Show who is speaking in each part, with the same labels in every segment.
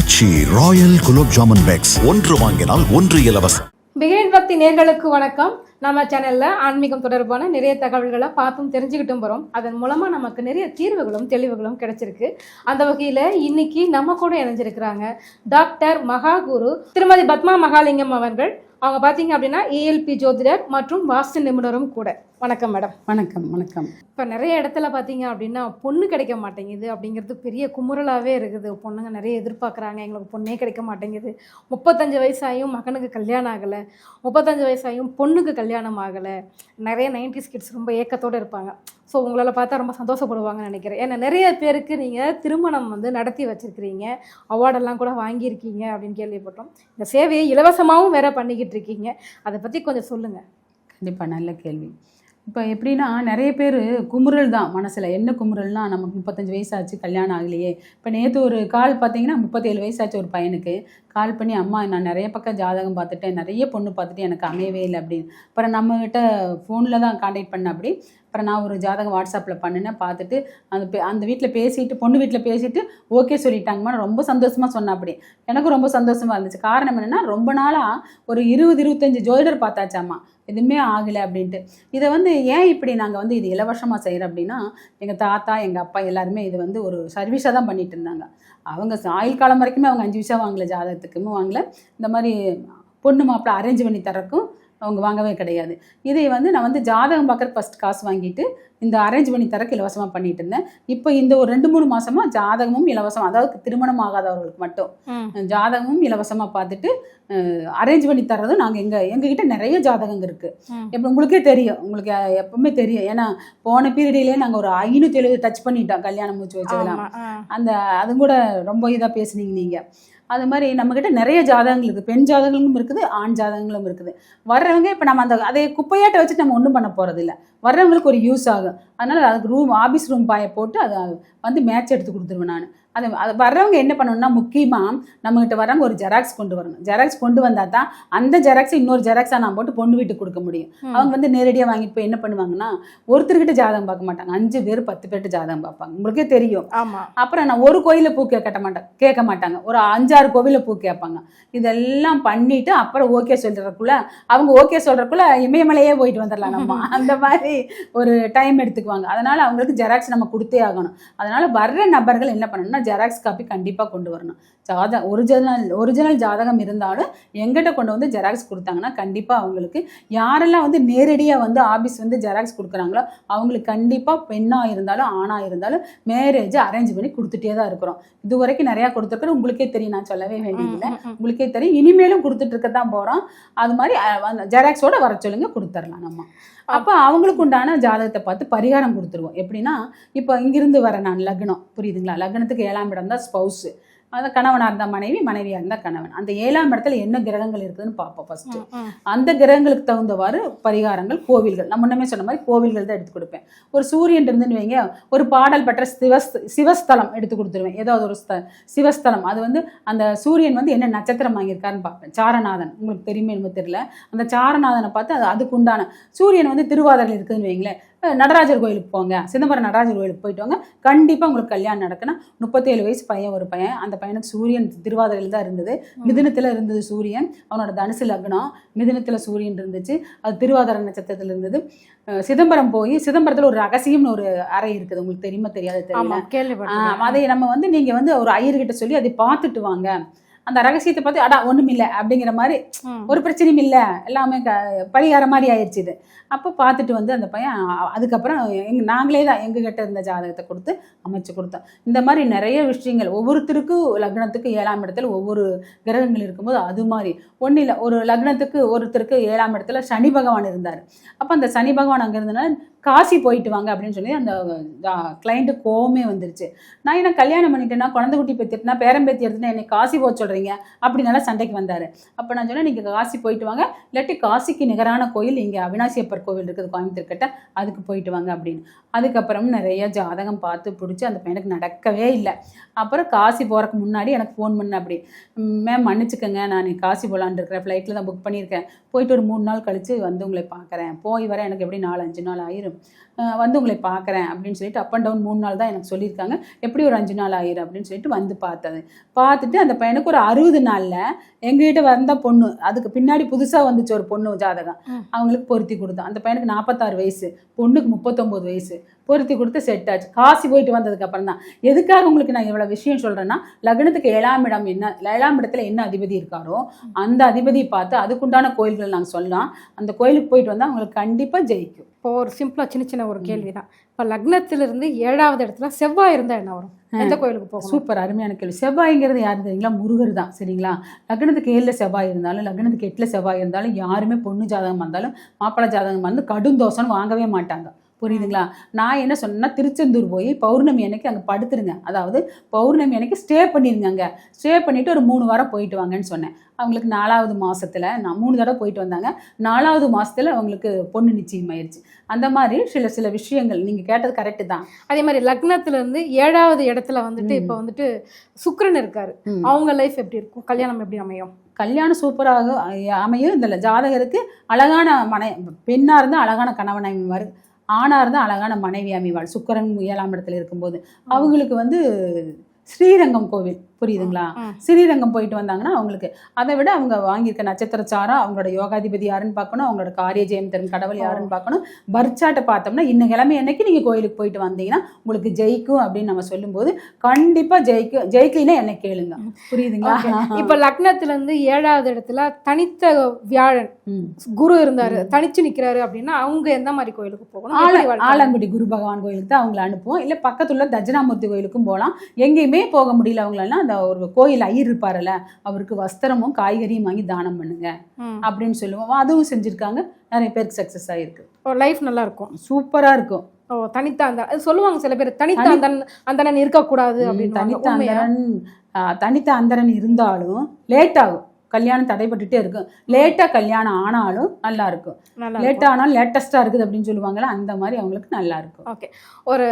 Speaker 1: Aachi royal gulab jamun packs. ஒன்று வாங்கினால் ஒன்று இலவசம்.
Speaker 2: பிகைன் பக்தி நேர்களுக்கு வணக்கம். நம்ம சேனல்ல ஆன்மீகம் தொடர்பான நிறைய தகவல்களை பார்த்தும் தெரிஞ்சுக்கிட்டும் வரோம். அதன் மூலமா நமக்கு நிறைய தீர்வுகளும் தெளிவுகளும் கிடைச்சிருக்கு. அந்த வகையில இன்னைக்கு நம்ம கூட இணைஞ்சிருக்கிறாங்க டாக்டர் மகாகுரு திருமதி பத்மா மகாலிங்கம் அவர்கள். அவங்க பார்த்தீங்க அப்படின்னா ஏஎல்பி ஜோதிடர் மற்றும் வாஸ்து நிபுணரும் கூட. வணக்கம் மேடம்.
Speaker 3: வணக்கம் வணக்கம்.
Speaker 2: இப்போ நிறைய இடத்துல பார்த்தீங்க அப்படின்னா பொண்ணு கிடைக்க மாட்டேங்குது அப்படிங்கிறது பெரிய குமுறலாகவே இருக்குது. பொண்ணுங்க நிறைய எதிர்பார்க்குறாங்க எங்களுக்கு பொண்ணே கிடைக்க மாட்டேங்குது. முப்பத்தஞ்சு வயசாயும் மகனுக்கு கல்யாணம் ஆகலை. முப்பத்தஞ்சு வயசாயும் பொண்ணுக்கு கல்யாணம் ஆகலை. நிறைய நைன்டிஸ் கிட்ஸ் ரொம்ப ஏக்கத்தோடு இருப்பாங்க. ஸோ உங்களால் பார்த்தா ரொம்ப சந்தோஷப்படுவாங்கன்னு நினைக்கிறேன். ஏன்னா நிறைய பேருக்கு நீங்கள் திருமணம் வந்து நடத்தி வச்சிருக்கிறீங்க. அவார்டெல்லாம் கூட வாங்கியிருக்கீங்க அப்படின்னு கேள்விப்பட்டோம். இந்த சேவையை இலவசமாகவும் வேற பண்ணிக்கிட்டு இருக்கீங்க. அதை பற்றி கொஞ்சம் சொல்லுங்கள்
Speaker 3: கண்டிப்பாக நல்ல கேள்வி. இப்போ எப்படின்னா நிறைய பேர் குமுறல் தான் மனசில். என்ன குமுறல்னா நமக்கு முப்பத்தஞ்சு வயசாச்சு கல்யாணம் ஆகலையே. இப்போ நேற்று ஒரு கால் பார்த்தீங்கன்னா முப்பத்தேழு வயசாச்சு ஒரு பையனுக்கு. கால் பண்ணி அம்மா நான் நிறைய பக்கம் ஜாதகம் பார்த்துட்டேன். நிறைய பொண்ணு பார்த்துட்டு எனக்கு அமையவே இல்லை அப்படின்னு. அப்புறம் நம்மகிட்ட ஃபோனில் தான் காண்டாக்ட் பண்ண அப்படி. அப்புறம் நான் ஒரு ஜாதகம் வாட்ஸ்அப்பில் பண்ணினேன் பார்த்துட்டு அந்த அந்த வீட்டில் பேசிட்டு பொண்ணு வீட்டில் பேசிட்டு ஓகே சொல்லிட்டாங்கம்மா ரொம்ப சந்தோஷமாக சொன்னேன் அப்படி. எனக்கும் ரொம்ப சந்தோஷமாக இருந்துச்சு. காரணம் என்னென்னா ரொம்ப நாளாக ஒரு இருபது இருபத்தஞ்சு ஜோதிடர் பார்த்தாச்சாம்மா. எதுவுமே ஆகலை அப்படின்ட்டு. இதை வந்து ஏன் இப்படி நாங்கள் வந்து இது இலவசமாக செய்கிறோம் அப்படின்னா எங்கள் தாத்தா எங்கள் அப்பா எல்லாருமே இது வந்து ஒரு சர்வீஸாக தான் பண்ணிட்டு இருந்தாங்க. அவங்க ஆயுள் காலம் வரைக்குமே அவங்க அஞ்சு விஷயம் வாங்கலை ஜாதகத்துக்குமே வாங்கலை. இந்த மாதிரி பொண்ணு மாப்பிள்ளை அரேஞ்ச் பண்ணி தரக்கும் அவங்க வாங்கவே கிடையாது. இதை வந்து நான் வந்து ஜாதகம் பார்க்குற ஃபஸ்ட் காசு வாங்கிட்டு இந்த அரேஞ்ச் பண்ணி தரக்கு இலவசமாக பண்ணிட்டு இருந்தேன். இப்போ இந்த ஒரு ரெண்டு மூணு மாசமா ஜாதகமும் இலவசம் அதாவது திருமணம் ஆகாதவர்களுக்கு மட்டும். ஜாதகமும் இலவசமாக பார்த்துட்டு அரேஞ்ச் பண்ணி தர்றதும் நாங்கள் எங்கள் எங்ககிட்ட நிறைய ஜாதகங்க இருக்குது
Speaker 2: ம்.
Speaker 3: இப்போ உங்களுக்கே தெரியும். உங்களுக்கு எப்பவுமே தெரியும். ஏன்னா போன பீரியட்லேயே நாங்கள் ஒரு ஐநூற்றி எழுபது டச் பண்ணிட்டோம். கல்யாணம் மூச்சு வச்சதெல்லாம். அந்த அது கூட ரொம்ப இதாக பேசுனீங்க நீங்கள் அது மாதிரி நம்மக்கிட்ட நிறைய ஜாதகங்கள் இருக்குது. பெண் ஜாதகங்களும் இருக்குது ஆண் ஜாதகங்களும் இருக்குது. வர்றவங்க இப்போ நம்ம அந்த அதை குப்பையாட்ட வச்சுட்டு நம்ம ஒன்றும் பண்ண போகிறது இல்லை வர்றவங்களுக்கு ஒரு யூஸ் ஆகும். அதனால் அதுக்கு ரூம் ஆஃபீஸ் ரூம் பாயை போட்டு அதை வந்து மேட்ச் எடுத்து கொடுத்துருவேன் நான். அது அது வர்றவங்க என்ன பண்ணணும்னா முக்கியமாக நம்மகிட்ட வர்றவங்க ஒரு ஜெராக்ஸ் கொண்டு வரணும். ஜெராக்ஸ் கொண்டு வந்தால் தான் அந்த ஜெராக்ஸ் இன்னொரு ஜெராக்ஸாக நான் போட்டு பொண்ணு வீட்டுக்கு கொடுக்க முடியும். அவங்க வந்து நேரடியாக வாங்கிட்டு போய் என்ன பண்ணுவாங்கன்னா ஒருத்தர்கிட்ட ஜாதகம் பார்க்க மாட்டாங்க. அஞ்சு பேர் பத்து பேர்கிட்ட ஜாதகம் பார்ப்பாங்க. உங்களுக்கே தெரியும்.
Speaker 2: ஆமா.
Speaker 3: அப்புறம் நான் ஒரு கோயிலில் பூ கேட்க மாட்டேன் கேட்க மாட்டாங்க. ஒரு அஞ்சாறு கோவிலில் பூ கேட்பாங்க. இதெல்லாம் பண்ணிட்டு அப்புறம் ஓகே சொல்றதுக்குள்ள அவங்க ஓகே சொல்றதுக்குள்ள இமயமலையே போயிட்டு வந்துடலாம் நம்ம. அந்த மாதிரி ஒரு டைம் எடுத்துக்குவாங்க. அதனால அவங்களுக்கு ஜெராக்ஸ் நம்ம கொடுத்தே ஆகணும். அதனால வர்ற நபர்கள் என்ன பண்ணணும்னா ஜெராக்ஸ் காப்பி கண்டிப்பாக கொண்டு வரணும். ஜாத ஒரிஜினல் ஒரிஜினல் ஜாதகம் இருந்தாலும் எங்கிட்ட கொண்டு வந்து ஜெராக்ஸ் கொடுத்தாங்கன்னா கண்டிப்பாக அவங்களுக்கு யாரெல்லாம் வந்து நேரடியாக வந்து ஆபீஸ் வந்து ஜெராக்ஸ் கொடுக்குறாங்களோ அவங்களுக்கு கண்டிப்பாக பெண்ணாக இருந்தாலும் ஆணாக இருந்தாலும் மேரேஜ் அரேஞ்ச் பண்ணி கொடுத்துட்டே தான் இருக்கிறோம். இது வரைக்கும் நிறையா கொடுத்துருக்குறோம் உங்களுக்கே தெரியும். நான் சொல்லவே வேண்டியதில்லை. உங்களுக்கே தெரியும். இனிமேலும் கொடுத்துட்டு இருக்க தான் போகிறோம் அது மாதிரி ஜெராக்ஸோட வர சொல்லுங்க கொடுத்துடலாம் நம்ம. அப்போ அவங்களுக்கு உண்டான ஜாதகத்தை பார்த்து பரிகாரம் கொடுத்துருவோம். எப்படின்னா இப்போ இங்கிருந்து வர நான் லக்னம். புரியுதுங்களா? லக்னத்துக்கு ஏழாம் இடம் தான் ஸ்பௌஸு அது கணவனாக இருந்தால் மனைவி மனைவியாக இருந்தால் கணவன். அந்த ஏழாம் இடத்துல என்ன கிரகங்கள் இருக்குதுன்னு பார்ப்போம்
Speaker 2: ம்.
Speaker 3: அந்த கிரகங்களுக்கு தகுந்தவாறு பரிகாரங்கள் கோவில்கள். நான் முன்னமே சொன்ன மாதிரி கோவில்கள் தான் எடுத்து கொடுப்பேன். ஒரு சூரியன் இருந்துன்னு வைங்க ஒரு பாடல் பெற்ற சிவஸ் சிவஸ்தலம் எடுத்து கொடுத்துருவேன். ஏதாவது ஒரு ஸ்த சிவஸ்தலம். அது வந்து அந்த சூரியன் வந்து என்ன நட்சத்திரம் வாங்கியிருக்காருன்னு பார்ப்பேன். சாரநாதன். உங்களுக்கு தெரியுமே என்னமோ தெரியல. அந்த சாரநாதனை பார்த்து அது அதுக்கு உண்டான சூரியன் வந்து திருவாதிரையில் இருக்குதுன்னு வைங்களேன். நடராஜர் கோயிலுக்கு போங்க. சிதம்பரம் நடராஜர் கோயிலுக்கு போயிட்டு வாங்க. கண்டிப்பாக உங்களுக்கு கல்யாணம் நடக்குன்னா முப்பத்தேழு வயசு பையன் ஒரு பையன். அந்த பையனுக்கு சூரியன் திருவாதிரையில் தான் இருந்தது. மிதுனத்தில் இருந்தது சூரியன். அவனோட தனுசு லக்னம் மிதுனத்தில் சூரியன் இருந்துச்சு. அது திருவாதிரை நட்சத்திரத்தில் இருந்தது. சிதம்பரம் போய் சிதம்பரத்தில் ஒரு ரகசியம்னு ஒரு அறை இருக்குது. உங்களுக்கு தெரியுமா தெரியாது தெரியல. அதை நம்ம வந்து நீங்கள் வந்து ஒரு ஐயர்கிட்ட சொல்லி அதை பார்த்துட்டு வாங்க. அந்த ரகசியத்தை பார்த்து அடா ஒன்றும் அப்படிங்கிற மாதிரி. ஒரு பிரச்சனையும் இல்லை. எல்லாமே க பரிகாரம் மாதிரி ஆயிடுச்சு இது. அப்போ பார்த்துட்டு வந்து அந்த பையன் அதுக்கப்புறம் எங்க நாங்களே தான் எங்ககிட்ட இருந்த ஜாதகத்தை கொடுத்து அமைச்சு கொடுத்தோம். இந்த மாதிரி நிறைய விஷயங்கள் ஒவ்வொருத்தருக்கும் லக்னத்துக்கு ஏழாம் இடத்துல ஒவ்வொரு கிரகங்கள் இருக்கும்போது அது மாதிரி. ஒன்றும் இல்லை ஒரு லக்னத்துக்கு ஒருத்தருக்கு ஏழாம் இடத்துல சனி பகவான் இருந்தார். அப்போ அந்த சனி பகவான் அங்கே இருந்தனால காசி போயிட்டு வாங்க அப்படின்னு சொல்லி அந்த கிளைண்ட்டு கோவமே வந்துருச்சு. நான் என்ன கல்யாணம் பண்ணிட்டேன்னா குழந்தை குட்டி பெற்றுட்டுனா பேரம்பேத்தி எடுத்துனா என்னை காசி போக சொல்கிறீங்க அப்படின்னால சண்டைக்கு வந்தார். அப்போ நான் சொன்னேன் நீங்கள் காசி போயிட்டு வாங்க. இல்லாட்டி காசிக்கு நிகரான கோயில் இங்கே அவினாசியப்பர் கோவில் இருக்குது கோயம்புத்தூர் கிட்ட. அதுக்கு போயிட்டு வாங்க அப்படின்னு. அதுக்கப்புறம் நிறைய ஜாதகம் பார்த்து பிடிச்சி அந்த பையனுக்கு நடக்கவே இல்லை. அப்புறம் காசி போகிறக்கு முன்னாடி எனக்கு ஃபோன் பண்ண அப்படி. மேம் மன்னிச்சுக்கோங்க. நான் காசி போகலான்னு இருக்கிறேன். ஃப்ளைட்டில் தான் புக் பண்ணியிருக்கேன். போயிட்டு ஒரு மூணு நாள் கழித்து வந்து உங்களை பார்க்குறேன். போய் வர எனக்கு எப்படி நாலு அஞ்சு நாள் ஆயிரும்? அஹ் வந்து உங்களை பார்க்குறேன் அப்படின்னு சொல்லிட்டு அப் அண்ட் டவுன் மூணு நாள் தான் எனக்கு சொல்லியிருக்காங்க. எப்படி ஒரு அஞ்சு நாள் ஆயிரும் அப்படின்னு சொல்லிட்டு வந்து பார்த்தது. பார்த்துட்டு அந்த பையனுக்கு ஒரு அறுபது நாளில் எங்ககிட்ட வந்த பொண்ணு அதுக்கு பின்னாடி புதுசாக வந்துச்சு ஒரு பொண்ணு ஜாதகம். அவங்களுக்கு பொருத்தி கொடுத்தோம். அந்த பையனுக்கு நாற்பத்தாறு வயசு பொண்ணுக்கு முப்பத்தொம்போது வயசு பொருத்தி கொடுத்து செட் ஆச்சு. காசி போயிட்டு வந்ததுக்கு அப்புறம் தான் எதுக்காக உங்களுக்கு நான் இவ்வளோ விஷயம் சொல்கிறேன்னா லக்னத்துக்கு ஏழாம் இடம் என்ன ஏழாம் இடத்துல என்ன அதிபதி இருக்காரோ அந்த அதிபதியை பார்த்து அதுக்குண்டான கோயில்கள் நாங்கள் சொல்லலாம். அந்த கோயிலுக்கு போயிட்டு வந்தால் அவங்களுக்கு கண்டிப்பாக ஜெயிக்கும்.
Speaker 2: இப்போ ஒரு சிம்பிளா சின்ன சின்ன ஒரு கேள்வி தான் இப்போ லக்னத்திலிருந்து ஏழாவது இடத்துல செவ்வாய் இருந்தா என்ன வரும்? எந்த கோயிலுக்கு போகணும்?
Speaker 3: சூப்பர் அருமையான கேள்வி. செவ்வாய்ங்கிறது யாரு தெரியுங்களா? முருகர் தான் சரிங்களா? லக்னத்துக்கு ஏழில் செவ்வாய் இருந்தாலும் லக்னத்துக்கு எட்டில் செவ்வாய் இருந்தாலும் யாருமே பொண்ணு ஜாதகம் வந்தாலும் மாப்பிள்ளை ஜாதகம் வந்து கடும் தோசைன்னு வாங்கவே மாட்டாங்க. புரியுதுங்களா? நான் என்ன சொன்னேன்னா திருச்செந்தூர் போய் பௌர்ணமி அன்னைக்கு அங்கே படுத்துருங்க அதாவது பௌர்ணமி அன்னைக்கு ஸ்டே பண்ணிருங்க அங்கே. ஸ்டே பண்ணிட்டு ஒரு மூணு வாரம் போயிட்டு வாங்கன்னு சொன்னேன். அவங்களுக்கு நாலாவது மாசத்துல நான் மூணு தடவை போயிட்டு வந்தாங்க. நாலாவது மாசத்துல அவங்களுக்கு பொண்ணு நிச்சயமாயிருச்சு அந்த மாதிரி சில சில விஷயங்கள் நீங்க கேட்டது கரெக்டு தான்.
Speaker 2: அதே மாதிரி லக்னத்துல இருந்து ஏழாவது இடத்துல வந்துட்டு இப்போ வந்துட்டு சுக்கிரன் இருக்காரு. அவங்க லைஃப் எப்படி இருக்கும்? கல்யாணம் எப்படி அமையும்?
Speaker 3: கல்யாணம் சூப்பராக அமையும். இந்த ஜாதகருக்கு அழகான மனை பெண்ணாக இருந்தால் அழகான கணவன் அமைவார் ஆணாக இருந்தால் அழகான மனைவி அமைவாள் சுக்கரன் ஏழாம் இடத்துல இருக்கும்போது அவங்களுக்கு வந்து ஸ்ரீரங்கம் கோவில். புரியுதுங்களா. ஸ்ரீரங்கம் போயிட்டு வந்தாங்கன்னா அவங்களுக்கு. அதை விட அவங்க வாங்கியிருக்க நட்சத்திர சாரம் அவங்களோட யோகாதிபதி யாருன்னு பார்க்கணும் அவங்களோட காரிய ஜெயம் தரும் கடவுள் யாருன்னு பார்க்கணும். பர்ச்சாட்டை பார்த்தோம்னா இன்னும் கிழமை என்னைக்கு நீங்கள் கோயிலுக்கு போயிட்டு வந்தீங்கன்னா உங்களுக்கு ஜெயிக்கும் அப்படின்னு நம்ம சொல்லும்போது கண்டிப்பாக ஜெயிக்கும் ஜெயிக்கலைன்னா என்ன கேளுங்க. புரியுதுங்களா?
Speaker 2: இப்போ லக்னத்துல இருந்து ஏழாவது இடத்துல தனித்த வியாழன். குரு இருந்தாரு தனிச்சு நிக்கிறாரு அப்படின்னா அவங்க எந்த மாதிரி கோயிலுக்கு போகணும்?
Speaker 3: ஆலங்குடி குரு பகவான் கோயிலுக்கு தான் அவங்கள அனுப்புவோம். இல்லை பக்கத்துல தட்சிணாமூர்த்தி கோயிலுக்கும் போகலாம். எங்கேயுமே போக முடியல அவங்களெல்லாம் அந்த ஒரு கோயில் ஐயர் இருப்பார்ல அவருக்கு வஸ்திரமும் காய்கறியும் வாங்கி தானம் பண்ணுங்க. அப்படின்னு சொல்லுவோம். அதுவும் செஞ்சுருக்காங்க. நிறைய பேருக்கு சக்ஸஸ் ஆகிருக்கு
Speaker 2: லைஃப் நல்லா இருக்கும்
Speaker 3: சூப்பராக இருக்கும்.
Speaker 2: ஓ தனித்த அந்த அது சொல்லுவாங்க சில பேர் தனித்த
Speaker 3: தனி-
Speaker 2: அந்தன் அந்தணன் இருக்கக்கூடாது அப்படின்னு
Speaker 3: தனித்த
Speaker 2: உண்மையா?
Speaker 3: அந்தரன் ஆ, தனித்த அந்தரன் இருந்தாலும் லேட் ஆகும். கல்யாணம் தடைப்பட்டுட்டே இருக்கும் லேட்டாக கல்யாணம் ஆனாலும் நல்லா இருக்கும். லேட். ஆனாலும் லேட்டஸ்ட்டாக இருக்குது அப்படின்னு சொல்லுவாங்கல்ல அந்த மாதிரி அவங்களுக்கு நல்லா இருக்கும்.
Speaker 2: ஓகே ஒரு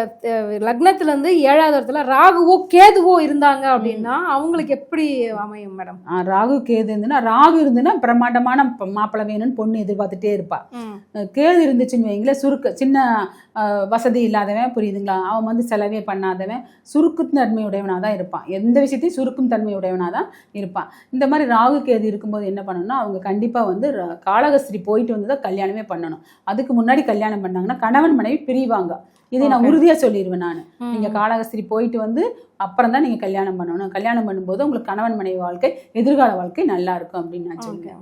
Speaker 2: லக்னத்துல இருந்து ஏழாவது இடத்துல ராகுவோ கேதுவோ இருந்தாங்க அப்படின்னா அவங்களுக்கு எப்படி அமையும் மேடம்
Speaker 3: ராகு கேது இருந்துன்னா ராகு இருந்துன்னா பிரம்மாண்டமான மாப்பிள்ளை வேணும்னு பொண்ணு எதிர்பார்த்துட்டே இருப்பா. கேது இருந்துச்சுன்னு வைங்களேன் சுருக்க சின்ன வசதி இல்லாதவன் புரியுதுங்களா? அவன் வந்து செலவே பண்ணாதவன் சுருக்கு தன்மையுடையவனாக தான் இருப்பான். எந்த விஷயத்தையும் சுருக்கும் தன்மையுடையவனாக தான் இருப்பான். இந்த மாதிரி ராகு கேது இருக்கும்போது என்ன பண்ணணும்னா அவங்க கண்டிப்பாக வந்து காலகஸ்திரி காளகஸ்திரி போயிட்டு வந்து தான் கல்யாணமே பண்ணணும். அதுக்கு முன்னாடி கல்யாணம் பண்ணாங்கன்னா கணவன் மனைவி பிரிவாங்க. இதை நான். உறுதியாக சொல்லிடுவேன் நான். நீங்கள் காளகஸ்திரி போயிட்டு வந்து அப்புறம் தான் நீங்கள் கல்யாணம் பண்ணணும். கல்யாணம் பண்ணும்போது உங்களுக்கு கணவன் மனைவி வாழ்க்கை எதிர்கால வாழ்க்கை நல்லா இருக்கும் அப்படின்னு நான் சொல்லுவேன்.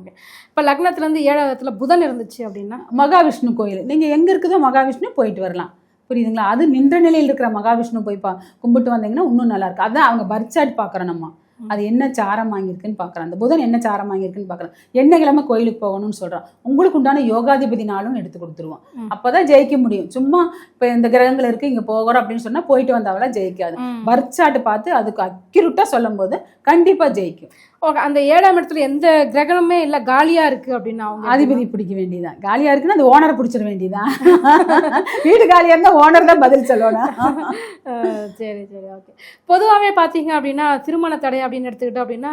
Speaker 2: இப்போ லக்னத்துல இருந்து ஏழாவது இடத்துல புதன் இருந்துச்சு அப்படின்னா?
Speaker 3: மகாவிஷ்ணு கோயில். நீங்கள் எங்கே இருக்குதோ மகாவிஷ்ணு போயிட்டு வரலாம். புரியுதுங்களா? அது நின்ற நிலையில் இருக்கிற மகாவிஷ்ணு போய் பா கும்பிட்டு வந்தீங்கன்னா இன்னும் நல்லா இருக்கும். அதான் அவங்க பர்ச்சாட் பார்க்குறோம் நம்ம. அது என்ன சாரம் வாங்கியிருக்குன்னு பார்க்குறோம் அந்த புதன் என்ன சாரம் வாங்கியிருக்குன்னு பார்க்குறோம் என்ன கிழமை கோயிலுக்கு போகணும்னு சொல்கிறோம் உங்களுக்கு உண்டான யோகாதிபதி நாளும் எடுத்து கொடுத்துருவோம்
Speaker 2: ம்.
Speaker 3: அப்பதான் ஜெயிக்க முடியும். சும்மா இப்போ இந்த கிரகங்கள் இருக்கு இங்கே போகிறோம் அப்படின்னு சொன்னால் போயிட்டு வந்தாவெல்லாம் ஜெயிக்காது. பர்ச்சாட் பார்த்து அதுக்கு அக்யூரட்டாக சொல்லும்போது கண்டிப்பாக ஜெயிக்கும்.
Speaker 2: அந்த ஏழாம் இடத்துல எந்த கிரகணமே இல்ல காலியா இருக்கு அப்படின்னா அவங்க
Speaker 3: அதிபதி பிடிக்க வேண்டியதான் காலியா இருக்குன்னா அந்த ஓனரை பிடிச்சிட வேண்டியதான் வீடு காலியா இருந்தா ஓனர் தான் பதில் சொல்லணும்.
Speaker 2: சரி சரி ஓகே பொதுவாகவே பார்த்தீங்க அப்படின்னா திருமண தடை அப்படின்னு எடுத்துக்கிட்டோம் அப்படின்னா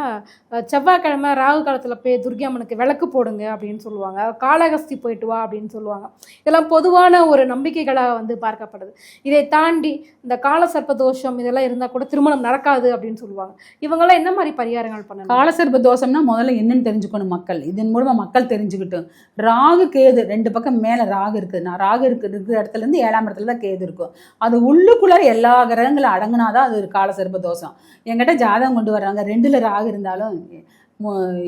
Speaker 2: செவ்வாய்க்கிழமை ராகு காலத்தில் போய் துர்கை அம்மனுக்கு விளக்கு போடுங்க அப்படின்னு சொல்லுவாங்க. காளகஸ்தி போயிட்டு வா அப்படின்னு சொல்லுவாங்க. இதெல்லாம் பொதுவான ஒரு நம்பிக்கைகளாக வந்து பார்க்கப்படுது. இதை தாண்டி இந்த கால சர்ப்ப தோஷம் இதெல்லாம் இருந்தால் கூட திருமணம் நடக்காது அப்படின்னு சொல்லுவாங்க. இவங்கெல்லாம் என்ன மாதிரி பரிகாரங்கள் பண்ணணும்?
Speaker 3: காலசர்ப தோஷம்னா முதல்ல என்னன்னு தெரிஞ்சுக்கணும் மக்கள். இதன் மூலமா மக்கள் தெரிஞ்சுக்கிட்டும் ராகு கேது ரெண்டு பக்கம் மேல ராகு இருக்குது. நான் ராகு இருக்கு இருக்கிற இடத்துல இருந்து ஏழாம் இடத்துல தான் கேது இருக்கும். அது உள்ளுக்குள்ள எல்லா கிரகங்களும் அடங்கினாதான் அது ஒரு காலசர்ப தோஷம். என்கிட்ட ஜாதகம் கொண்டு வர்றாங்க. ரெண்டுல ராகு இருந்தாலும்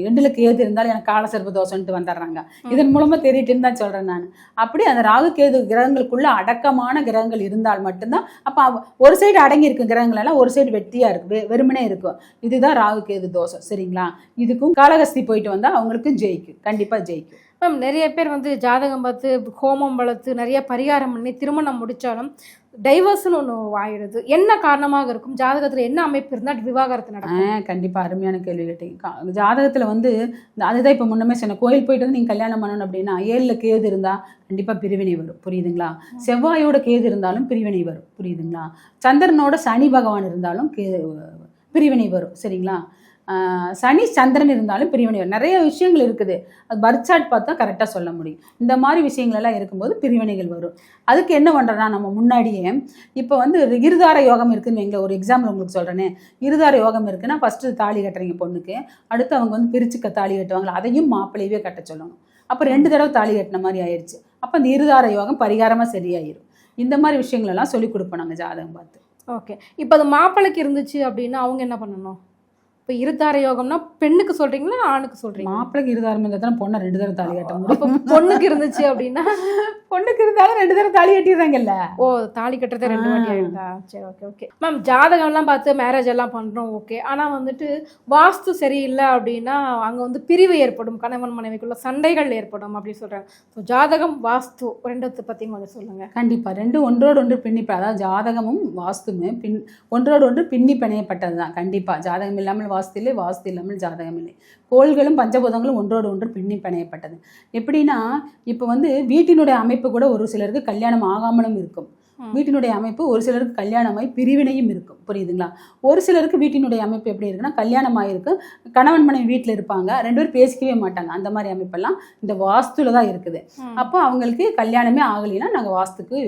Speaker 3: எண்டிலுக்கு ஏது கேது இருந்தாலும் எனக்கு காலசர்ப தோசைன்ட்டு வந்துடுறாங்க. இதன் மூலமா தெரியிட்டுன்னு தான் சொல்றேன் நான். அப்படி அந்த ராகு கேது கிரகங்களுக்குள்ள அடக்கமான கிரகங்கள் இருந்தால் மட்டும்தான் அப்ப ஒரு சைடு அடங்கி இருக்கும் கிரகங்கள் எல்லாம் ஒரு சைடு வெட்டியா இருக்கு வெ- வெறுமனே இருக்கும் இதுதான் ராகு கேது தோஷம் சரிங்களா? இதுக்கும் காளகஸ்தி போயிட்டு வந்தா அவங்களுக்கும் ஜெயிக்கும். கண்டிப்பா ஜெயிக்கும்.
Speaker 2: மேம் நிறைய பேர் வந்து ஜாதகம் பார்த்து ஹோமம் வளர்த்து நிறைய பரிகாரம் பண்ணி திருமணம் முடிச்சாலும் டைவர்ஸ்னு ஒன்று ஆயிடுது. என்ன காரணமாக இருக்கும்? ஜாதகத்தில் என்ன அமைப்பு இருந்தால் விவாகரத்து நடக்கும்?
Speaker 3: ஆ கண்டிப்பா. அருமையான கேள்வி கேட்டீங்க. ஜாதகத்துல வந்து அதுதான் இப்போ முன்னமே சொன்ன கோயில் போயிட்டு வந்து நீங்க கல்யாணம் பண்ணணும் அப்படின்னா ஏழுல கேது இருந்தா கண்டிப்பா பிரிவினை வரும். புரியுதுங்களா? செவ்வாயோட கேது இருந்தாலும் பிரிவினை வரும். புரியுதுங்களா? சந்திரனோட சனி பகவான் இருந்தாலும் கே பிரிவினை வரும். சரிங்களா? சனி சந்திரன் இருந்தாலும் பிரிவினை வரும் நிறைய விஷயங்கள் இருக்குது. அது பர்த் பார்த்தா கரெக்டாக சொல்ல முடியும். இந்த மாதிரி விஷயங்கள் எல்லாம் இருக்கும்போது பிரிவினைகள் வரும். அதுக்கு என்ன பண்ணுறோன்னா நம்ம முன்னாடியே இப்போ வந்து இருதார யோகம் இருக்குன்னு எங்களை ஒரு எக்ஸாம்பிள் உங்களுக்கு சொல்கிறேனே இருதார யோகம் இருக்குன்னா ஃபஸ்ட்டு தாலி கட்டுறீங்க பொண்ணுக்கு. அடுத்து அவங்க வந்து பிரிச்சுக்க தாலி கட்டுவாங்களா அதையும் மாப்பிள்ளையவே கட்ட சொல்லணும். அப்போ ரெண்டு தடவை தாலி கட்டின மாதிரி ஆயிடுச்சு. அப்போ அந்த இருதார யோகம் பரிகாரமாக சரியாயிரும். இந்த மாதிரி விஷயங்கள் எல்லாம் சொல்லி கொடுப்போம் நாங்கள் ஜாதகம் பார்த்து.
Speaker 2: ஓகே இப்போ அது மாப்பிள்ளைக்கு இருந்துச்சு அப்படின்னா அவங்க என்ன பண்ணணும்? இப்போ இருதார யோகம்னா பெண்ணுக்கு சொல்றீங்களா ஆணுக்கு சொல்றீங்க
Speaker 3: மாப்பிள்ளைக்கு இருதாரம் இருந்தால் தானே பொண்ணை ரெண்டு தடவை தாலி கட்ட முடியும்.
Speaker 2: பொண்ணுக்கு இருந்துச்சு அப்படின்னா?
Speaker 3: பொண்ணுக்கு இருந்தாலும் ரெண்டு தடவை தாலி கட்டிடுறாங்கல்ல?
Speaker 2: ஓ தாலி கட்டுறதே ரெண்டு வாட்டி. ஆயிடுதா? சரி ஓகே ஓகே மேம் ஜாதகம்லாம் பார்த்து மேரேஜ் எல்லாம் பண்ணுறோம் ஓகே ஆனால் வந்துட்டு வாஸ்து சரியில்லை அப்படின்னா அங்கே வந்து பிரிவு ஏற்படும் கணவன் மனைவிக்குள்ள சண்டைகள் ஏற்படும் அப்படின்னு சொல்கிறாங்க ஸோ ஜாதகம் வாஸ்து ரெண்டத்தை பற்றி கொஞ்சம் சொல்லுங்கள்
Speaker 3: கண்டிப்பா. ரெண்டும் ஒன்றோடு ஒன்று பின்னி ப- அதாவது ஜாதகமும் வாஸ்துமே பின் ஒன்றோடு ஒன்று பின்னி பிணையப்பட்டது தான் கண்டிப்பா. ஜாதகம் இல்லாமல் வாஸ்தில்லை வாஸ்து இல்லாமல் ஜாதகம் இல்லை கோள்களும் பஞ்சபூதங்களும் ஒன்றோடு ஒன்று பின்னி பிணையப்பட்டது. எப்படின்னா இப்போ வந்து வீட்டினுடைய அமைப்பு கூட ஒரு சிலருக்கு கல்யாணம் ஆகாமலும் இருக்கும். வீட்டினுடைய அமைப்பு ஒரு சிலருக்கு கல்யாணமாய் பிரிவினையும் இருக்கும். புரியுதுங்களா? ஒரு சிலருக்கு வீட்டினுடைய அமைப்பு எப்படி இருக்குன்னா கல்யாணம் ஆயிருக்கு கணவன் மனைவி வீட்டில் இருப்பாங்க. ரெண்டு பேரும் பேசிக்கவே மாட்டாங்க. அந்த மாதிரி அமைப்பெல்லாம் இந்த வாஸ்துல தான் இருக்குது. அப்போ அவங்களுக்கு கல்யாணமே ஆகலைன்னா நாங்கள் வாஸ்துக்கு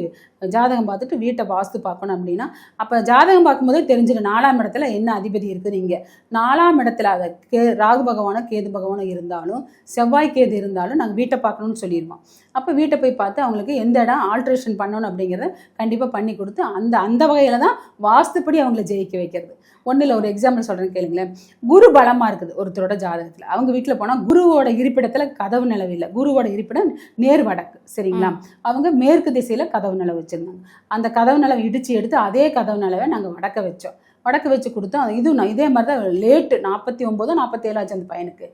Speaker 3: ஜாதகம் பார்த்துட்டு வீட்டை வாஸ்து பார்க்கணும் அப்படின்னா அப்போ ஜாதகம் பார்க்கும்போதே தெரிஞ்சிடும் நாலாம் இடத்துல என்ன அதிபதி இருக்குது இங்கே நாலாம் இடத்துல அதை கே ராகு பகவானோ கேது பகவானோ இருந்தாலும் செவ்வாய் கேது இருந்தாலும் நாங்கள் வீட்டை பார்க்கணும்னு சொல்லிடுவோம் அப்போ வீட்டை போய் பார்த்து அவங்களுக்கு எந்த இடம் ஆல்ட்ரேஷன் பண்ணணும் அப்படிங்கிறத கண்டிப்பாக பண்ணி கொடுத்து அந்த அந்த வகையில் தான் வாஸ்துப்படி அவங்கள ஜெயிக்க வைக்கிறது. ஒன்றில் ஒரு எக்ஸாம்பிள் சொல்கிறேன் கேளுங்களேன். குரு பலமாக இருக்குது ஒருத்தரோட ஜாதகத்தில். அவங்க வீட்டில் போனால் குருவோட இருப்பிடத்தில் கதவு நிலவில்லை குருவோட இருப்பிடம் நேர் வடக்கு சரிங்களா? அவங்க மேற்கு திசையில் கதவு நிலவு வச்சுருந்தாங்க. அந்த கதவு நிலவை இடித்து எடுத்து அதே கதவு நிலவை நாங்கள் வடக்க வச்சோம். வடக்கு வச்சு கொடுத்தோம் நான் இதே மாதிரி தான் லேட்டு நாற்பத்தி ஒம்போதோ நாற்பத்தேழு ஆச்சு அந்த பையனுக்கு.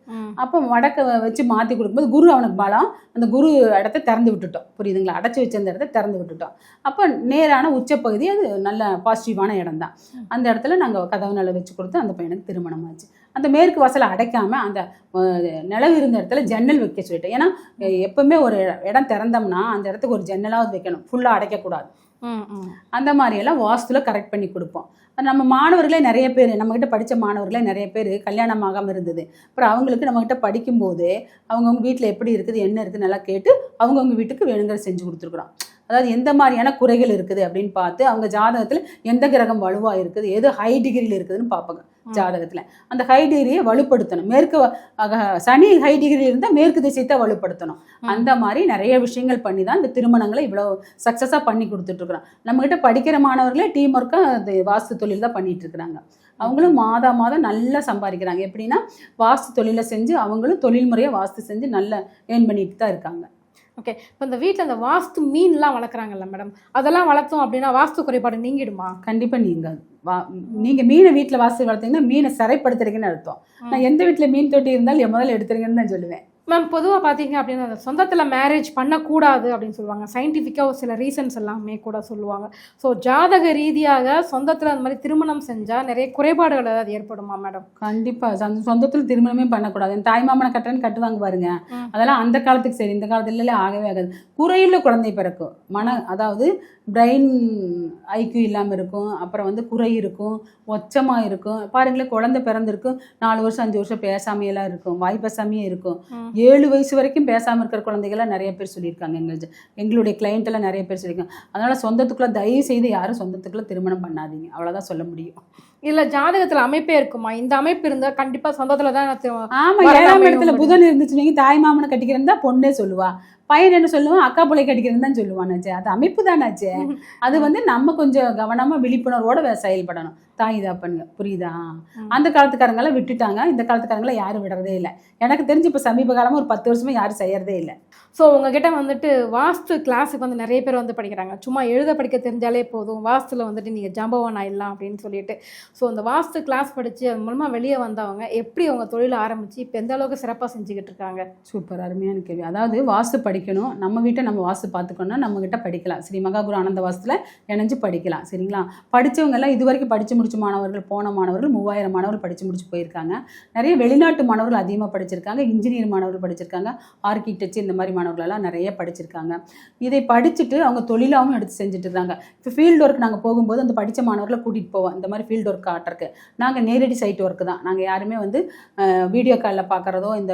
Speaker 3: அப்போ வடக்க வச்சு மாற்றி கொடுக்கும்போது குரு அவனுக்கு பலம். அந்த குரு இடத்த திறந்து விட்டுட்டோம். புரியுதுங்களா? அடைச்சி வச்சிருந்த இடத்த திறந்து விட்டுட்டோம். அப்போ நேரான உச்சப்பகுதி அது நல்ல பாசிட்டிவான இடம் தான் அந்த இடத்துல நாங்கள் கதவு நிலை வச்சு கொடுத்து அந்த பையனுக்கு திருமணம் ஆச்சு. அந்த மேற்கு வாசலை அடைக்காம அந்த நிலவு இருந்த இடத்துல ஜன்னல் வைக்க சொல்லிட்டேன். ஏன்னா எப்பவுமே ஒரு இடம் திறந்தோம்னா அந்த இடத்துக்கு ஒரு ஜன்னலாவது வைக்கணும். ஃபுல்லாக அடைக்கக்கூடாது. அந்த மாதிரியெல்லாம் வாஸ்துல கரெக்ட் பண்ணி கொடுப்போம். நம்ம மாணவர்களே நிறைய பேர் நம்மக்கிட்ட படித்த மாணவர்களே நிறைய பேர் கல்யாணம் ஆகாமல் இருந்தது. அப்புறம் அவங்களுக்கு நம்மக்கிட்ட படிக்கும்போது அவங்கவுங்க வீட்டில் எப்படி இருக்குது என்ன இருக்குது நல்லா கேட்டு அவங்கவுங்க வீட்டுக்கு வேணுங்கிறத செஞ்சு கொடுத்துருக்குறோம். அதாவது எந்த மாதிரியான குறைகள் இருக்குது அப்படின்னு பார்த்து அவங்க ஜாதகத்தில் எந்த கிரகம் வலுவாக இருக்குது எது ஹை டிகிரியில் இருக்குதுன்னு பார்ப்பாங்க. ஜாதகத்தில். அந்த ஹை டிகிரியை வலுப்படுத்தணும். மேற்கு சனி ஹை டிகிரி இருந்தால் மேற்கு திசைத்தை வலுப்படுத்தணும். அந்த மாதிரி நிறைய விஷயங்கள் பண்ணி தான் இந்த திருமணங்களை இவ்வளோ சக்ஸஸாக பண்ணி கொடுத்துட்ருக்குறோம் நம்மக்கிட்ட படிக்கிற மாணவர்களே டீம் ஒர்க்காக அது வாஸ்து தொழில் தான் பண்ணிட்டு இருக்கிறாங்க. அவங்களும் மாதா மாதம் நல்லா சம்பாதிக்கிறாங்க. எப்படின்னா வாஸ்து தொழிலை செஞ்சு அவங்களும் தொழில் முறையை வாஸ்து செஞ்சு நல்லா ஏர்ன் பண்ணிட்டு தான் இருக்காங்க.
Speaker 2: ஓகே இப்போ இந்த வீட்டில் இந்த வாஸ்து மீன்லாம் வளர்க்குறாங்கல்ல மேடம் அதெல்லாம் வளர்த்தோம் அப்படின்னா வாஸ்து குறைபாடு நீங்கிடுமா?
Speaker 3: கண்டிப்பாக நீங்கள் வா நீங்கள் மீனை வீட்டில் வாசி வளர்த்தீங்கன்னா மீனை சிறைப்படுத்துறீங்கன்னு அர்த்தம். நான் எந்த வீட்டில் மீன் தொட்டி இருந்தாலும் என் முதல்ல எடுத்துறீங்கன்னு தான் சொல்லுவேன்.
Speaker 2: மேம் பொதுவாக பார்த்தீங்க அப்படின்னா அந்த சொந்தத்தில் மேரேஜ் பண்ணக்கூடாது அப்படின்னு சொல்லுவாங்க. சயின்டிஃபிக்காக ஒரு சில ரீசன்ஸ் எல்லாமே கூட சொல்லுவாங்க. ஸோ ஜாதக ரீதியாக சொந்தத்தில் அந்த மாதிரி திருமணம் செஞ்சால் நிறைய குறைபாடுகள் ஏதாவது ஏற்படுமா மேடம்
Speaker 3: கண்டிப்பாக சொந்த சொந்தத்தில் திருமணமே பண்ணக்கூடாது. என் தாய் மாமனை கட்டுறேன்னு கட்டுவாங்க பாருங்க. அதெல்லாம் அந்த காலத்துக்கு சரி. இந்த காலத்துல ஆகவே ஆகாது. குறையுள்ள குழந்தை பிறக்கும். மன அதாவது பிரெயின் ஐக்யூ இல்லாமல் இருக்கும். அப்புறம் வந்து குறை இருக்கும். ஒச்சமாக இருக்கும். பாருங்களேன் குழந்தை பிறந்திருக்கும் நாலு வருஷம் அஞ்சு வருஷம் பேசாமையெல்லாம் இருக்கும். வாய் பேசாமையே இருக்கும். ஏழு வயசு வரைக்கும் பேசாமல் இருக்கிற குழந்தைகள்லாம் நிறைய பேர் சொல்லியிருக்காங்க எங்கள் ஜ- எங்களுடைய எல்லாம் நிறைய பேர் சொல்லியிருக்காங்க. அதனால் சொந்தத்துக்குள்ளே தயவு செய்து யாரும் சொந்தத்துக்குள்ளே திருமணம் பண்ணாதீங்க. அவ்வளோதான் சொல்ல முடியும்.
Speaker 2: இதில் ஜாதகத்தில் அமைப்பே இருக்குமா? இந்த அமைப்பு இருந்தால் கண்டிப்பாக சொந்தத்தில் தான் நான் திரு-
Speaker 3: ஆமா ஏழாம் இடத்துல புதன் இருந்துச்சு நீங்க தாய் மாமனை கட்டிக்கிறேன் தான் பொண்ணே சொல்லுவா. பையன் என்ன சொல்லுவான்? அக்கா பிள்ளை கட்டிக்கிறேன் தான் சொல்லுவானாச்சே அது அமைப்பு தானாச்சே அது வந்து நம்ம கொஞ்சம் கவனமா விழிப்புணர்வோட செயல்படணும். தாய் தாப்பனுங்க புரியுதா. அந்த காலத்துக்காரங்களாம் விட்டுட்டாங்க. இந்த காலத்துக்காரங்களை யாரும் விடுறதே இல்லை. எனக்கு தெரிஞ்சு இப்போ சமீப காலமா ஒரு பத்து வருஷமா யாரும் செய்யறதே இல்லை.
Speaker 2: ஸோ உங்ககிட்ட வந்துட்டு வாஸ்து கிளாஸுக்கு வந்து நிறைய பேர் வந்து படிக்கிறாங்க. சும்மா எழுத படிக்க தெரிஞ்சாலே போதும். வாஸ்துல வந்துட்டு நீங்கள் ஜம்பவன் ஆயிடலாம் அப்படின்னு சொல்லிட்டு. ஸோ இந்த வாஸ்து கிளாஸ் படித்து அது மூலமாக வெளியே வந்தவங்க எப்படி அவங்க தொழிலை ஆரம்பித்து இப்போ எந்த அளவுக்கு சிறப்பாக செஞ்சுக்கிட்டு இருக்காங்க?
Speaker 3: சூப்பர். அருமையான கேள்வி. அதாவது வாஸ்து படிக்கணும். நம்ம வீட்டை நம்ம வாஸ்து பார்த்துக்கணும்னா நம்ம கிட்ட படிக்கலாம். ஸ்ரீ மகாகுரு ஆனந்த வாசத்தில் இணைஞ்சு படிக்கலாம். சரிங்களா? படித்தவங்கெல்லாம் இது வரைக்கும் படித்து முடிச்ச மாணவர்கள் போன மாணவர்கள் மூவாயிரம் மாணவர்கள் படித்து முடிச்சு போயிருக்காங்க. நிறைய வெளிநாட்டு மாணவர்கள் அதிகமாக படிச்சிருக்காங்க. இன்ஜினியர் மாணவர்கள் படிச்சிருக்காங்க. ஆர்கிடெக்சர் இந்த மாதிரி மாணவர்களெல்லாம் நிறைய படிச்சிருக்காங்க. இதை படிச்சுட்டு அவங்க தொழிலாகவும் எடுத்து செஞ்சுட்டு இருக்காங்க. இப்போ ஃபீல்டு ஒர்க் நாங்கள் போகும்போது அந்த படித்த மாணவர்களை கூட்டிகிட்டு போவோம். இந்த மாதிரி ஃபீல்டு ஒர்க் காட்டுறக்கு நாங்கள் நேரடி சைட் ஒர்க்கு தான். நாங்கள் யாருமே வந்து வீடியோ காலில் பார்க்குறதோ இந்த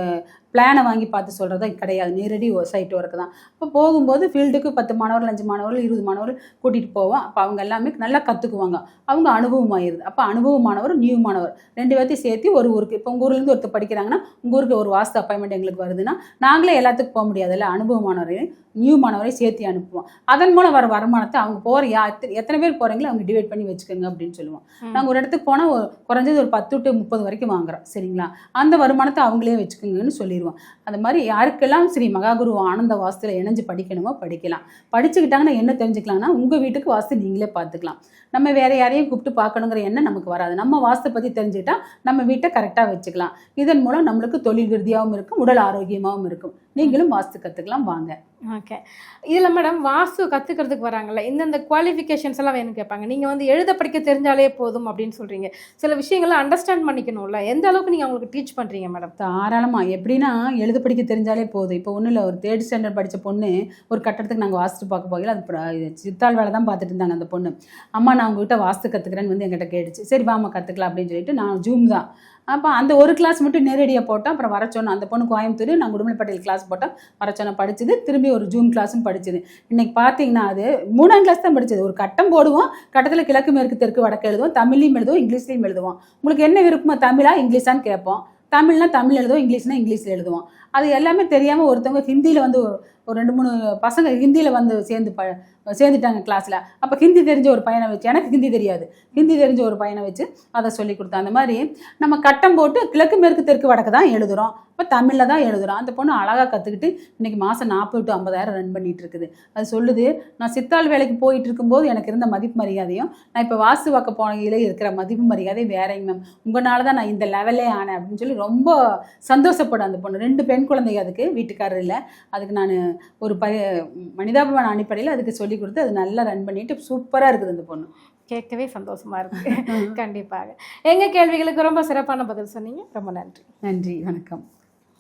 Speaker 3: பிளானை வாங்கி பார்த்து சொல்கிறதோ கிடையாது. நேரடி சைட் ஒர்க்கு தான். இப்போ போகும்போது ஃபீல்டுக்கு பத்து மாணவர்கள் அஞ்சு மாணவர்கள் இருபது மாணவர்கள் கூட்டிகிட்டு போவோம். அப்போ அவங்க எல்லாமே நல்லா கற்றுக்குவாங்க அவங்க அனுபவமாயிருது. அப்போ அனுபவமானவர் நியூ மாணவர். ரெண்டு பேர்த்தையும் சேர்த்து ஒரு ஊருக்கு. இப்போ உங்கள் ஊர்லேருந்து ஒருத்தர் படிக்கிறாங்கன்னா உங்கள் ஊருக்கு ஒரு வாஸ்து அப்பாயின்மெண்ட் எங்களுக்கு வருதுன்னா நாங்களே எல்லாத்துக்கும் போக முடியாதுல்ல அனுபவமானவரையும் நியூ மாணவரை சேர்த்து அனுப்புவோம். அதன் மூலம் வர வருமானத்தை அவங்க போகிற யா எத்தனை- பேர் போகிறீங்களோ அவங்க டிவைட் பண்ணி வச்சுக்கோங்க அப்படின்னு சொல்லுவோம். நாங்கள் ஒரு இடத்துக்கு போனால் குறைஞ்சது ஒரு பத்து டு முப்பது வரைக்கும் வாங்குறோம். சரிங்களா? அந்த வருமானத்தை அவங்களே வச்சுக்கோங்கன்னு சொல்லிடுவோம் அந்த மாதிரி யாருக்கெல்லாம் ஸ்ரீ மகாகுரு ஆனந்த வாஸ்துல இணைஞ்சு படிக்கணுமோ படிக்கலாம். படிச்சுக்கிட்டாங்கன்னா என்ன தெரிஞ்சுக்கலாம்னா உங்கள் வீட்டுக்கு வாஸ்து நீங்களே பார்த்துக்கலாம். நம்ம வேற யாரையும் கூப்பிட்டு பார்க்கணுங்கிற எண்ணம் நமக்கு வராது. நம்ம வாஸ்து பற்றி தெரிஞ்சுக்கிட்டா நம்ம வீட்டை கரெக்டாக வச்சுக்கலாம். இதன் மூலம் நம்மளுக்கு தொழில் விருதியாகவும் இருக்கும் உடல் ஆரோக்கியமாகவும் இருக்கும். நீங்களும் வாஸ்து கற்றுக்கலாம் வாங்க.
Speaker 2: ஓகே. இதில் மேடம் வாஸ்து கற்றுக்கிறதுக்கு வராங்கல்ல இந்தந்த குவாலிஃபிகேஷன்ஸ் எல்லாம் வேணும் கேட்பாங்க. நீங்கள் வந்து எழுத படிக்க தெரிஞ்சாலே போதும் அப்படின்னு சொல்கிறீங்க சில விஷயங்களை அண்டர்ஸ்டாண்ட் பண்ணிக்கணும்ல எந்த அளவுக்கு நீங்கள் அவங்களுக்கு டீச் பண்ணுறீங்க மேடம்
Speaker 3: தாராளமாக எப்படின்னா எழுத படிக்க தெரிஞ்சாலே போதும். இப்போ ஒன்றும் இல்லை ஒரு தேர்ட் ஸ்டாண்டர்ட் படித்த பொண்ணு ஒரு கட்டடத்துக்கு நாங்கள் வாஸ்து பார்க்க போகல அது சித்தாள் வேலை தான் பார்த்துட்டு இருந்தாங்க அந்த பொண்ணு. அம்மா நான் உங்ககிட்ட வாஸ்து கற்றுக்கிறேன்னு வந்து என்கிட்ட கேட்டுச்சு. சரி வாமா கற்றுக்கலாம் அப்படின்னு சொல்லிட்டு நான் ஜூம் தான். அப்போ அந்த ஒரு கிளாஸ் மட்டும் நேரடியாக போட்டோம். அப்புறம் வர சொன்னோம் அந்த பொண்ணு கோயம்புத்தூர் நான் உடுமலைப்பேட்டையில் கிளாஸ் போட்டோம். வர சொன்ன படிச்சது திரும்பி ஒரு ஜூம் கிளாஸும் படிச்சது. இன்னைக்கு பார்த்தீங்கன்னா அது மூணாம் கிளாஸ் தான் படிச்சது. ஒரு கட்டம் போடுவோம். கட்டத்தில் கிழக்கு மேற்கு தெற்கு வடக்கு எழுதுவோம். தமிழ்லையும் எழுதுவோம் இங்கிலீஷ்லையும் எழுதுவோம். உங்களுக்கு என்ன விருப்பமோ தமிழா இங்கிலீஷான்னு கேட்போம். தமிழ்னா தமிழ் எழுதுவோம் இங்கிலீஷ்னா இங்கிலீஷில் எழுதுவோம். அது எல்லாமே தெரியாமல் ஒருத்தவங்க ஹிந்தியில் வந்து ஒரு- ரெண்டு மூணு பசங்க ஹிந்தியில் வந்து சேர்ந்து ப சேர்ந்துட்டாங்க கிளாஸில் அப்போ ஹிந்தி தெரிஞ்ச ஒரு பையனை வச்சு எனக்கு ஹிந்தி தெரியாது. ஹிந்தி தெரிஞ்ச ஒரு பையனை வச்சு அதை சொல்லி கொடுத்தேன். அந்த மாதிரி நம்ம கட்டம் போட்டு கிழக்கு மேற்கு தெற்கு வடக்கு தான் எழுதுகிறோம் இப்போ தமிழில் தான் எழுதுகிறோம் அந்த பொண்ணு அழகாக கற்றுக்கிட்டு இன்றைக்கி மாதம் நாற்பது டு ஐம்பதாயிரம் ரன் பண்ணிட்டு இருக்குது. அது சொல்லுது நான் சித்தாள் வேலைக்கு போயிட்டு இருக்கும்போது எனக்கு இருந்த மதிப்பு மரியாதையும் நான் இப்போ வாசு வாக்க போனையில் இருக்கிற மதிப்பு மரியாதையும் வேறேங்க மேம். உங்களால் தான் நான் இந்த லெவலே ஆனேன். அப்படின்னு சொல்லி ரொம்ப சந்தோஷப்படும் அந்த பொண்ணு. ரெண்டு பெண் குழந்தைங்க அதுக்கு வீட்டுக்காரர் இல்லை. அதுக்கு நான் ஒரு ப மனிதாபிமான அடிப்படையில் அதுக்கு சொல்லி கொடுத்து அது நல்லா ரன் பண்ணிட்டு சூப்பராக இருக்குது அந்த பொண்ணு.
Speaker 2: கேட்கவே சந்தோஷமா இருக்கு. கண்டிப்பாக. எங்கள் கேள்விகளுக்கு ரொம்ப சிறப்பான பதில் சொன்னீங்க. ரொம்ப நன்றி.
Speaker 3: நன்றி. வணக்கம்.